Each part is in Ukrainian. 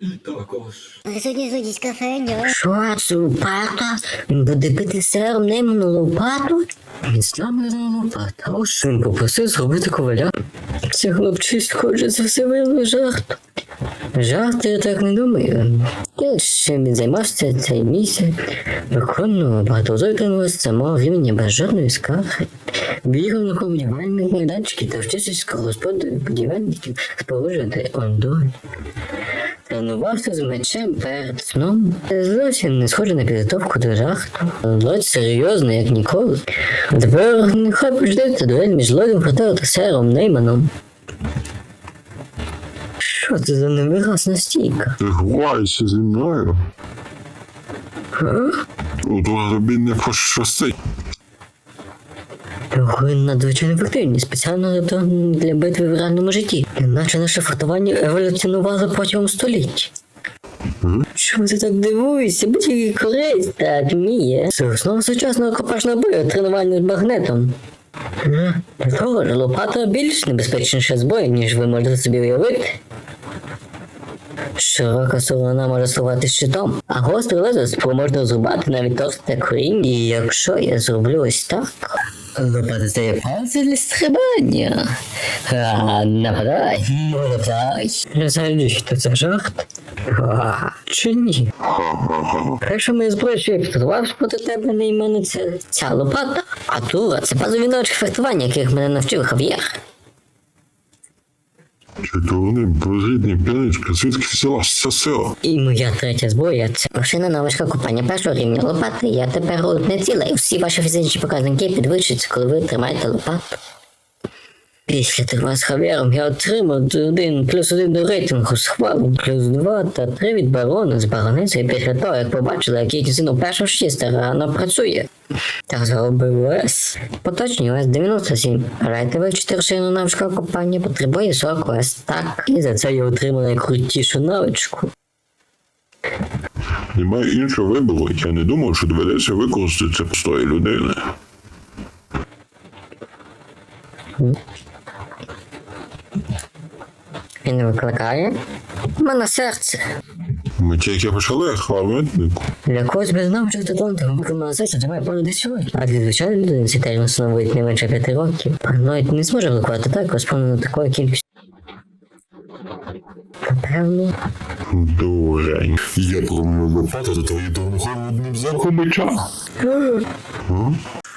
І також. Сьогодні злодійська феня. Що це лопата? Він буде бити сером нейману лопату? Він не лопата. Ось що він попросив зробити коваля. Це хлопчиськ хоче за все жарт. Жарт я так не думаю. Я ще він займався цей місяць. Виконував багатозой самого рівня без жодної скарги. Бігав на будівельних майданчиків та вчився скоросподарів будівельників споруджувати ондоль. Тренувався з мечем перед сном. Зовсім не схоже на підготовку до жахту. Лодь серйозно, як ніколи. Тепер нехай почнеться дуель між Лодом Фратео та сером Нейманом. Що це за невиразна стійка? Ти граєшся зі мною? Ото тобі не пощастить. Його надзвичайно ефективні, спеціально для- для битви в реальному житті. Іначе наше фехтування еволюціонувало протягом століть. Чому ти так дивуєшся? Будь який корець так вміє. Це основа сучасного рукопашного бою тренування з магнетом. Е, До того ж, лопата більш небезпечніша зброя, ніж ви можете собі уявити. Широка сторона може слугати щитом, а гостре лезо спроможно зрубати навіть товсте коріння. І якщо я зроблю ось так. Стає пальці для стрибання. Ну нападай. Взагалі, що це жарт? Чи ні? Перша моя зброя, що проти тебе, на імені, це ця лопата. А тура це базові навички фехтування, яких мене навчив Хав'єр. Вони безрідні п'яничка, звідки взялася сила? І моя третя зброя це машина навичка купання першого рівня лопати. Я тепер одне ціла, і всі ваші фізичні показники підвищуються, коли ви тримаєте лопату. Після тривога з Хав'єром я отримав один плюс один до рейтингу з хвалом, плюс два та три від барона з бароницею після того, як побачили, як їхній син у першому шті старано працює. Так зробив ОС. Поточний ОС 97. Рейтовий 4 шину навичка копання потребує 40 ОС. Так, і за це я отримав найкрутішу навичку. Немає іншого вибору, я не думав, що доведеться використати це простої людини. Він викликає. У мене серце. Ми тільки почали хвалитнику. Для когось без навичок таланту виконано серце тримає понад 10 років. А для звичайної людини цей термін становить не менше 5 років. Параноїд не зможе блокувати так, сповнено такою кількістю. Напевно. Дурень. Я лопату до твоєї дорогою одним замахом меча.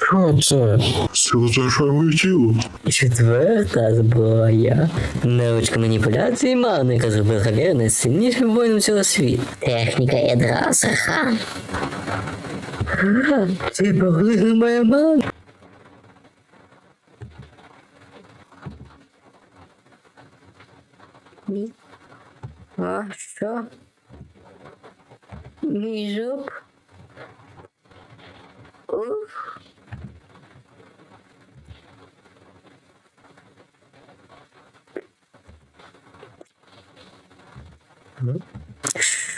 Що це? Залишає тіло. Четверта зброя. Навичка маніпуляції мани, яка зробила Хавєр найсильнішим воїном цього світу. Техніка ядра Сахан. Ха, Це поглинула моя мана. Ні. А що? Мій жоп? Ух.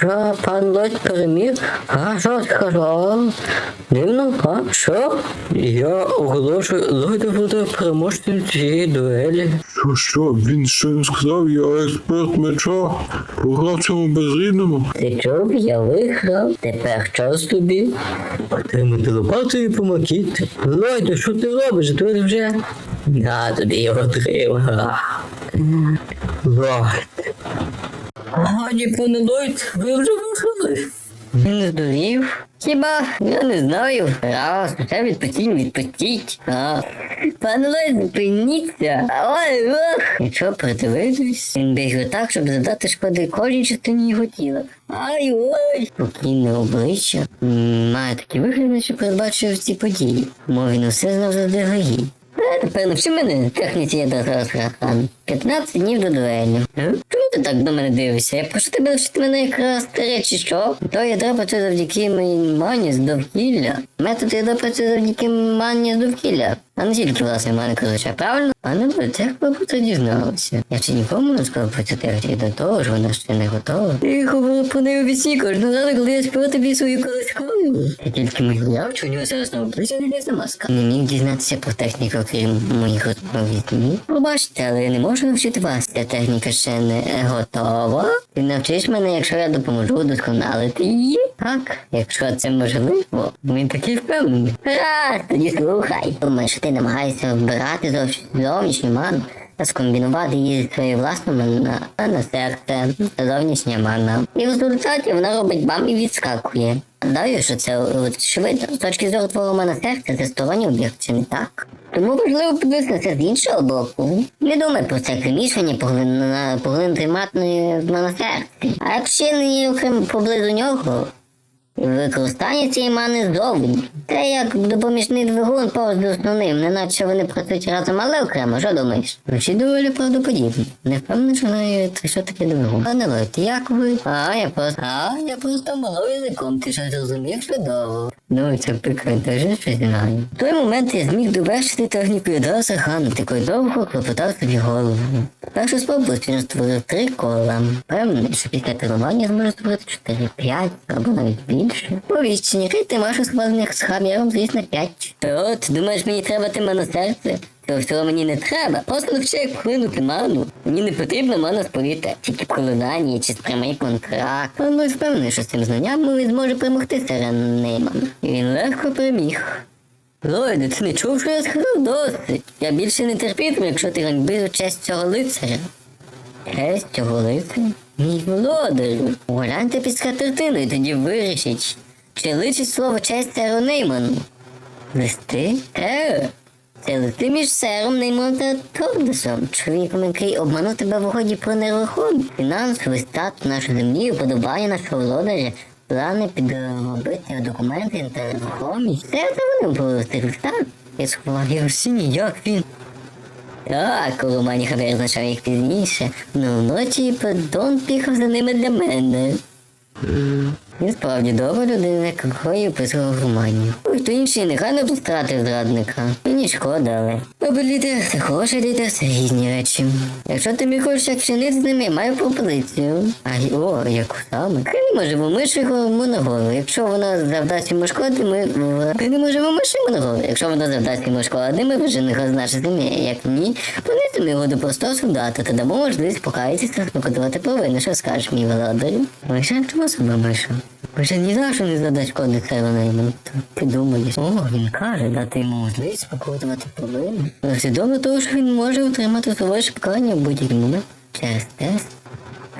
Що, пан Лодь переміг? А що сказав? Дивно, а що? Я оголошую Лойда буде переможцем цієї дуелі. Що, що, він щойно сказав, я експерт меча. Програв цьому безрідному. Ти чув, я виграв, тепер час тобі. Отримати лопату і помокіти. Лойда, що ти робиш? Ти вже. На тобі його отримав. Лойд. Годі, пане Лойд, ви вже виграли. Він здурів? Хіба? Я не знаю. Раз, це відпустіть, відпустіть. А. Пане Лойд, зупиніться. Ой, ох. Нічого, придивитись. Він біг так, щоб задати шкоди кожній частині його тіла. Ай, ой. Спокійне обличчя. Має такі вигляд, що передбачив ці події. Мов він усе знав заздалегідь. Е, Тепер навчи мене техніці ядра Хахан. 15 днів до дуелі. Е? Ти так до мене дивишся? Я прошу тебе навчити мене якраз те речі, що? То я треба це завдяки моїй мані з довкілля. Метод я допрацюю завдяки манні довкілля, а не тільки власне мани козача, правильно? А не про це ви про це дізналися. Я ще нікому не сказав про цю техніку до того ж, вона ще не готова. Ти говорила про неї у вісні кожну разу, коли я співав тобі свою колискою. Я тільки мій уяв, що у нього зараз на обличчі не маска. Не міг дізнатися про техніку, крім моїх розмов вісні. Пробачте, але я не можу навчити вас. Ця техніка ще не готова. Ти навчиш мене, якщо я допоможу удосконалити її. Так, якщо це можливо, ми такі. Раз, тоді слухай. Думаєш, ти намагаєшся вбирати зовнішню ману та скомбінувати її зі своєю власною на, на серце та зовнішня мана. І в результаті вона робить бам і відскакує. Гадаю, що це очевидно. З точки зору твого мана серця це сторонній об'єкт, чи не так? Тому важливо подивитися з іншого боку. Не думай про це приміщення поглин- поглинути матної в монастирці. А якщо не є поблизу нього, використання цієї мани ззовні. Це як допоміжний двигун поруч з основним, неначе вони працюють разом, але окремо, що думаєш? Звучить доволі правдоподібно. Не впевнений, що навіть що таке двигун. Пане Лойд, як ви? А, я просто. А, я просто мало язиком, ти що зрозумів чудово. Ну, це прикрито, вже щось знаю. В той момент я зміг довершити техніку ядра Сахану, такою довго клопотав собі голову. Першу спробу він створив три кола. Певний, що після тренування зможе створити 4-5 або навіть більше. Повіщення, ти маєш складних з хаміром, звісно, 5. От, думаєш, мені треба тебе на серце? Цього всього мені не треба. Просто навчи, як вплинути ману. Мені не потрібно ману споріти. Тільки колонанії чи прямий контракт. Ну, впевнений, що з цим знанням він зможе перемогти. І він легко переміг. Лойде, ти не чув, що я сказав досить. Я більше не терпітиму, якщо ти ганьбиш честь цього лицаря. Честь цього лицаря? Мій володарю. Гляньте під скатертину і тоді вирішіть, чи личить слово честь Серу Нейману. Листи? Е, це листи між сером Нейманом та Тордесом, чоловіком, який обманув тебе в угоді про нерухомість, фінансовий статус нашої землі, уподобання нашого володаря, плани підробити документи та нерухомість. Все це вони були в цих листах. Я сховав його в сіні, як він. Так, у романі визначав їх пізніше, но вночі Дон піхав за ними для мене. Він справді добра людина, якої описував в романі. Ой, хто інший нехай б стратив зрадника. Мені шкода, але. Добрий лідер, це хороший лідер, це різні речі. Якщо ти мій хочеш як вчинити з ними, маю пропозицію. А о, яку саме? Кинемо живу мишу йому на голову. Якщо вона завдасть йому шкоди, ми кинемо живу мишу йому на голову. Якщо вона завдасть йому шкоди, ми виженемо його з нашої землі. Як ні, понесемо його до простого солдата та дамо можливість покаятися та спокутувати провину. Що скажеш, мій володарю? Лише чому себе мишу? Вже ні за що не задасть шкоди Сайлонеймон. Ти о, він каже, дати йому можливість покутувати повинно. Свідомо того, що він може отримати своє шукання в будь-який момент через тест.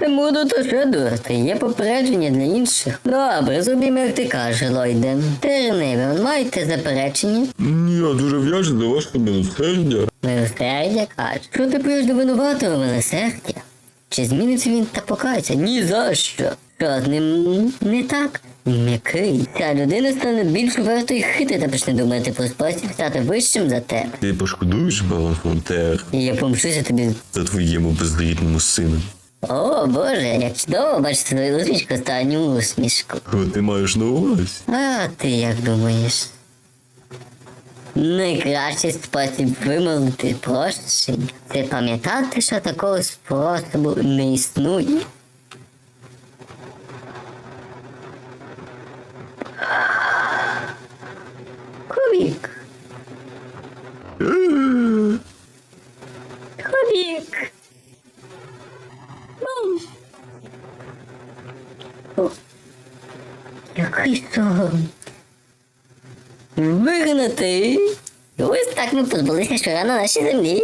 Не буду то що дурти, є попередження для інших. Добре, зробімо, як ти кажеш, Лойде. Терневі, маєте заперечення? Ні, я дуже вдячний за ваше милосердя. Милосердя каже. Що ти п'єш до винуватого милосердя? Чи зміниться він та покається? Ні за що. Що з ним не так? Він М'який. Ця людина стане більш вартою хити та почне думати про спосіб стати вищим за тебе. Ти пошкодуєш, барон Фонтер, І я помщуся тобі. за твоєму безрідному сину. О, Боже, як чудово бачити свою усмішку останню усмішку. Кого ти маєш на увазі? А ти як думаєш? Найкращий спосіб вимовити прощення це пам'ятати, що такого способу не існує. Комік. Комік. М. О, Який сором. Вигнати. Ось так ми позбулися щора на нашій землі.